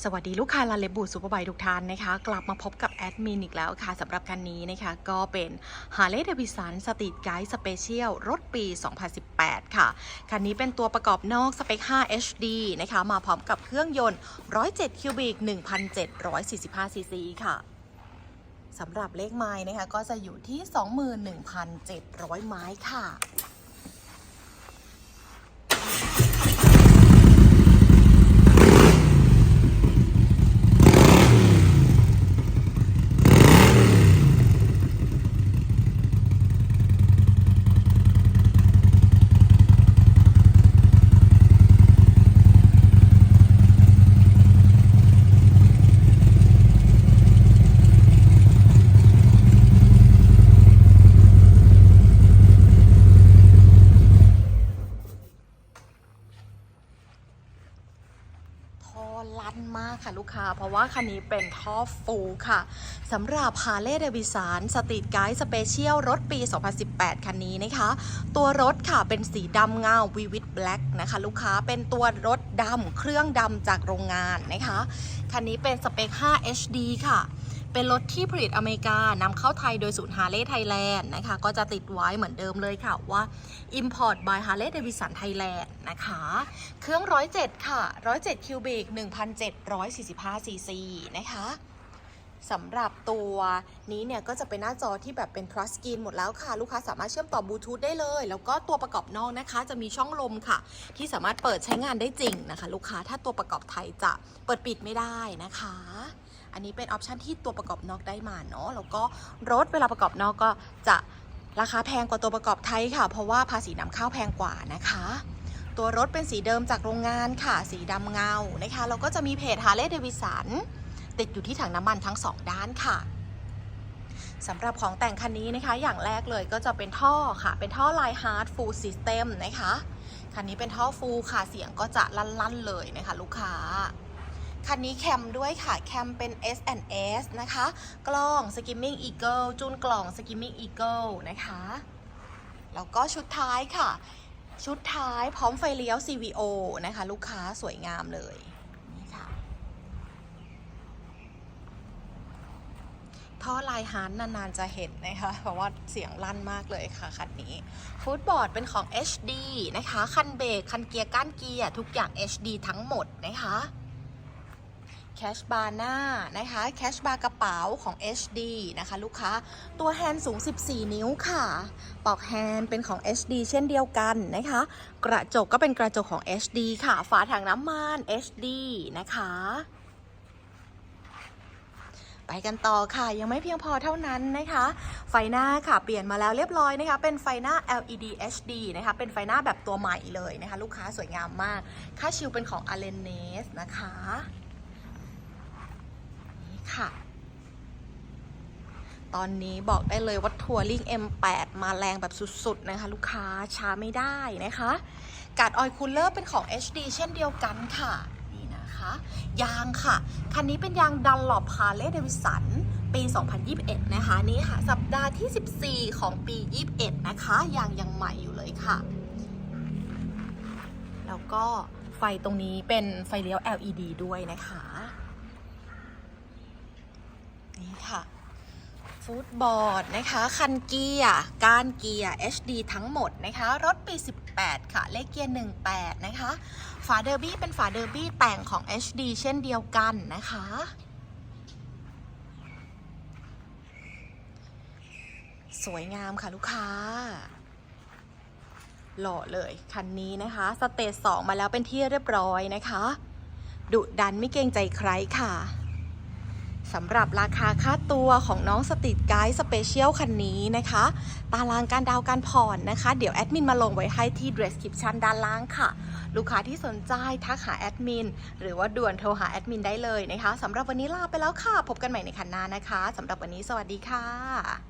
สวัสดีลูกค้าลาเลบูซูเปอร์ไบทุกท่านนะคะ กลับมาพบกับแอดมินอีกแล้วค่ะสำหรับคันนี้นะคะ ก็เป็น Harley Davidson Street Guide Special รถปี 2018 ค่ะ คันนี้เป็นตัวประกอบนอกสเปค 5 HD นะคะ มาพร้อมกับเครื่องยนต์ 107 คิวบิก 1,745 ซีซีค่ะสำหรับเลขไม้นะคะ ก็จะอยู่ที่ 21,700 ไม้ค่ะ ท่อลั่น มากค่ะลูกค้า เพราะว่าคันนี้เป็นท่อฟูค่ะสำหรับ Harley Davidson Street Guide Special รถปี 2018 คันนี้นะคะ ตัวรถค่ะเป็นสีดำเงาวีวิดแบล็กนะคะ ลูกค้าเป็นตัวรถดำเครื่องดำจากโรงงานนะคะ คันนี้เป็นสเปค 5 HD ค่ะ เป็นรถที่ผลิตอเมริกานำเข้าไทยโดยศูนย์ Harley Thailand นะคะ ก็จะติดไว้เหมือนเดิมเลยค่ะว่า Import by Harley Davidson Thailand นะคะ เครื่อง 107 ค่ะ 107 คิวบิก 1,745 ซีซีนะคะสำหรับตัวนี้เนี่ยก็จะเป็นหน้าจอที่แบบเป็น Plus Screen หมดแล้วค่ะ ลูกค้าสามารถเชื่อมต่อบลูทูธได้เลย แล้วก็ตัวประกอบนอกนะคะ จะมีช่องลมค่ะ ที่สามารถเปิดใช้งานได้จริงนะคะ ลูกค้าถ้าตัวประกอบไทยจะเปิดปิดไม่ได้นะคะ อันนี้เป็นออปชันที่ตัวประกอบนอกได้มาเนาะแล้วก็รถเวลาประกอบนอกก็จะราคาแพงกว่าตัวประกอบไทยค่ะ เพราะว่าภาษีนำเข้าแพงกว่านะคะ ตัวรถเป็นสีเดิมจากโรงงานค่ะ สีดำเงานะคะแล้วก็จะมีเพจ Harley Davidson ติดอยู่ที่ถังน้ำมันทั้งสองด้านค่ะสำหรับของแต่งคันนี้นะคะ อย่างแรกเลยก็จะเป็นท่อค่ะ เป็นท่อ Line Hard Full System นะคะ คันนี้เป็นท่อฟูลค่ะ เสียงก็จะลั่นๆเลยนะคะ ลูกค้า คันนี้แคมด้วยค่ะ แคมเป็น S&S นะคะ กล้อง Skimming Eagle จูนกล่อง Skimming Eagle นะคะ แล้วก็ชุดท้ายค่ะ ชุดท้ายพร้อมไฟเลี้ยว CVO นะคะ ลูกค้าสวยงามเลยนี่ค่ะท่อลายฮาร์นนานๆจะเห็นนะคะ เพราะว่าเสียงลั่นมากเลยค่ะ คันนี้ฟุตบอร์ดเป็นของ HD นะคะ คันเบรกคันเกียร์ก้านเกียร์ทุกอย่าง HD ทั้งหมดนะคะ แคชบาร์หน้านะคะแคชบาร์กระเป๋าของ HD นะคะลูกค้าตัวแฮนด์สูง 14 นิ้วค่ะปลอกแฮนด์เป็นของ HD เช่นเดียวกันนะคะ กระจกก็เป็นกระจกของ HD ค่ะฝาถังน้ำมัน HD นะคะไปกันต่อค่ะยังไม่เพียงพอเท่านั้นนะคะ ไฟหน้าค่ะเปลี่ยนมาแล้วเรียบร้อยนะคะ เป็นไฟหน้า LED HD นะคะเป็นไฟหน้าแบบตัวใหม่เลยนะคะ ลูกค้าสวยงามมาก ค่าชิลเป็นของ a l e n e s นะคะ ค่ะ ตอนนี้บอกได้เลยว่าทัวริง M8 มาแรงแบบสุดๆนะคะ ลูกค้าช้าไม่ได้นะคะ การ์ดออยคูลเลอร์เป็นของ HD เช่นเดียวกันค่ะนี่นะคะยางค่ะ คันนี้เป็นยางดันหลบฮาเลเดวิสันปี 2021 นะคะ นี่ค่ะ สัปดาห์ที่ 14 ของปี 21 นะคะยางยังใหม่อยู่เลยค่ะ แล้วก็ไฟตรงนี้เป็นไฟเลี้ยว LED ด้วยนะคะ นี่ค่ะฟุตบอร์ดนะคะ คันเกียร์ก้านเกียร์ HD ทั้งหมดนะคะ รถปี 18 ค่ะ เลขเกียร์ 18 นะคะ ฝาเดอร์บี้เป็นฝาเดอร์บี้แต่งของ HD เช่นเดียวกันนะคะ สวยงามค่ะลูกค้า หล่อเลยคันนี้นะคะ สเตจ2มาแล้วเป็นที่เรียบร้อยนะคะ ดุดันไม่เกรงใจใครค่ะ สำหรับราคาค่าตัวของน้องสติดไกด์สเปเชียลคันนี้นะคะ ตารางการดาวการผ่อนนะคะ เดี๋ยวแอดมินมาลงไว้ให้ที่ description ด้านล่างค่ะ ลูกค้าที่สนใจทักหาแอดมินหรือว่าด่วนโทรหาแอดมินได้เลยนะคะสำหรับวันนี้ลาไปแล้วค่ะ พบกันใหม่ในคันหน้านะคะสำหรับวันนี้สวัสดีค่ะ